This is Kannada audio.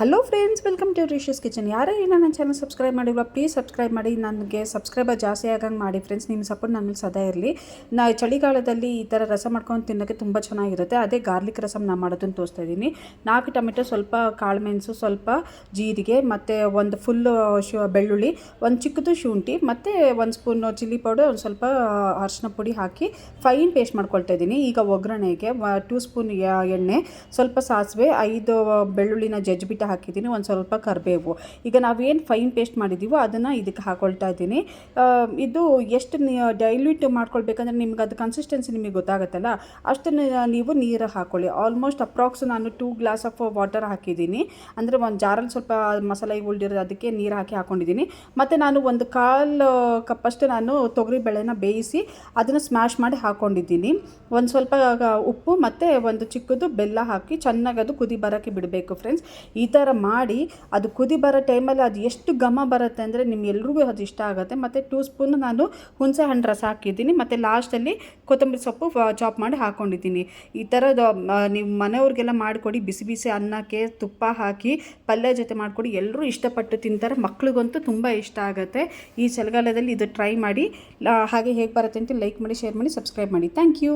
Hello friends welcome to Rishas kitchen ಯಾರೇ ಇಲ್ಲ, ನನ್ನ ಚಾನಲ್ ಸಬ್ಸ್ಕ್ರೈಬ್ ಮಾಡಿಲ್ಲ ಪ್ಲೀಸ್ ಸಬ್ಸ್ಕ್ರೈಬ್ ಮಾಡಿ. ನನಗೆ ಸಬ್ಸ್ಕ್ರೈಬರ್ ಜಾಸ್ತಿ ಆಗಂಗೆ ಮಾಡಿ ಫ್ರೆಂಡ್ಸ್ ನಿಮ್ಮ ಸಪೋರ್ಟ್ ನನ್ನ ಸದಾ ಇರಲಿ. ನಾ ಚಳಿಗಾಲದಲ್ಲಿ ಈ ಥರ ರಸ ಮಾಡ್ಕೊಂಡು ತಿನ್ನೋಕ್ಕೆ ತುಂಬ ಚೆನ್ನಾಗಿರುತ್ತೆ. ಅದೇ ಗಾರ್ಲಿಕ್ ರಸಮ್ ನಾನು ಮಾಡೋದನ್ನು ತೋರಿಸ್ತಾ ಇದ್ದೀನಿ. ನಾಲ್ಕು ಟೊಮೆಟೊ, ಸ್ವಲ್ಪ ಕಾಳು ಮೆಣಸು, ಸ್ವಲ್ಪ ಜೀರಿಗೆ, ಮತ್ತು ಒಂದು ಫುಲ್ಲು ಶು, ಬೆಳ್ಳುಳ್ಳಿ, ಒಂದು ಚಿಕ್ಕದು ಶುಂಠಿ, ಮತ್ತು ಒಂದು ಸ್ಪೂನು ಚಿಲ್ಲಿ ಪೌಡರ್ ಒಂದು ಸ್ವಲ್ಪ ಅರಿಶಿನ ಪುಡಿ ಹಾಕಿ ಫೈನ್ ಪೇಸ್ಟ್ ಮಾಡ್ಕೊಳ್ತಾ ಇದ್ದೀನಿ. ಈಗ ಒಗ್ಗರಣೆಗೆ ಟೂ ಸ್ಪೂನ್ ಎಣ್ಣೆ, ಸ್ವಲ್ಪ ಸಾಸಿವೆ, ಐದು ಬೆಳ್ಳುಳ್ಳಿನ ಜಜ್ಜಿಬಿಟ್ಟು ಹಾಕಿದ್ದೀನಿ, ಒಂದು ಸ್ವಲ್ಪ ಕರಿಬೇವು. ಈಗ ನಾವೇನು ಫೈನ್ ಪೇಸ್ಟ್ ಮಾಡಿದ್ದೀವೋ ಅದನ್ನು ಇದಕ್ಕೆ ಹಾಕೊಳ್ತಾ ಇದ್ದೀನಿ. ಇದು ಎಷ್ಟು ಡೈಲ್ಯೂಟ್ ಮಾಡ್ಕೊಳ್ಬೇಕಂದ್ರೆ ನಿಮ್ಗೆ ಅದು ಕನ್ಸಿಸ್ಟೆನ್ಸಿ ನಿಮಗೆ ಗೊತ್ತಾಗುತ್ತಲ್ಲ? ಅಷ್ಟನ್ನು ನೀವು ನೀರು ಹಾಕ್ಕೊಳ್ಳಿ ಆಲ್ಮೋಸ್ಟ್ ಅಪ್ರಾಕ್ಸ್ ನಾನು ಟೂ ಗ್ಲಾಸ್ ಆಫ್ ವಾಟರ್ ಹಾಕಿದ್ದೀನಿ. ಅಂದರೆ ಒಂದು ಜಾರಲ್ಲಿ ಸ್ವಲ್ಪ ಮಸಾಲೆ ಉಳ್ದಿರೋದು ಅದಕ್ಕೆ ನೀರು ಹಾಕಿ ಹಾಕೊಂಡಿದ್ದೀನಿ. ಮತ್ತು ನಾನು ಒಂದು ಕಾಲು ಕಪ್ಪಷ್ಟು ನಾನು ತೊಗರಿ ಬೇಳೆನ ಬೇಯಿಸಿ ಅದನ್ನು ಸ್ಮ್ಯಾಶ್ ಮಾಡಿ ಹಾಕ್ಕೊಂಡಿದ್ದೀನಿ ಒಂದು ಸ್ವಲ್ಪ ಉಪ್ಪು ಮತ್ತು ಒಂದು ಚಿಕ್ಕದು ಬೆಲ್ಲ ಹಾಕಿ ಚೆನ್ನಾಗಿ ಅದು ಕುದಿ ಬರೋಕ್ಕೆ ಬಿಡಬೇಕು ಫ್ರೆಂಡ್ಸ್ ಈ ಥರ ಮಾಡಿ ಅದು ಕುದಿ ಬರೋ ಟೈಮಲ್ಲಿ ಅದು ಎಷ್ಟು ಘಮ ಬರುತ್ತೆ ಅಂದರೆ ನಿಮ್ಗೆಲ್ರಿಗೂ ಅದು ಇಷ್ಟ ಆಗುತ್ತೆ. ಮತ್ತು ಟೂ ಸ್ಪೂನ್ ನಾನು ಹುಣಸೆ ಹಣ್ಣು ರಸ ಹಾಕಿದ್ದೀನಿ. ಮತ್ತು ಲಾಸ್ಟಲ್ಲಿ ಕೊತ್ತಂಬರಿ ಸೊಪ್ಪು ಚಾಪ್ ಮಾಡಿ ಹಾಕ್ಕೊಂಡಿದ್ದೀನಿ ಈ ಥರದ ನೀವು ಮನೆಯವ್ರಿಗೆಲ್ಲ ಮಾಡಿಕೊಡಿ. ಬಿಸಿ ಬಿಸಿ ಅನ್ನಕ್ಕೆ ತುಪ್ಪ ಹಾಕಿ ಪಲ್ಯ ಜೊತೆ ಮಾಡಿಕೊಡಿ. ಎಲ್ಲರೂ ಇಷ್ಟಪಟ್ಟು ತಿಂತಾರೆ. ಮಕ್ಳಿಗಂತೂ ತುಂಬ ಇಷ್ಟ ಆಗುತ್ತೆ. ಈ ಚಳಿಗಾಲದಲ್ಲಿ ಇದು ಟ್ರೈ ಮಾಡಿ ಹಾಗೆ ಹೇಗೆ ಬರುತ್ತೆ ಅಂತ ಲೈಕ್ ಮಾಡಿ ಶೇರ್ ಮಾಡಿ ಸಬ್ಸ್ಕ್ರೈಬ್ ಮಾಡಿ. Thank you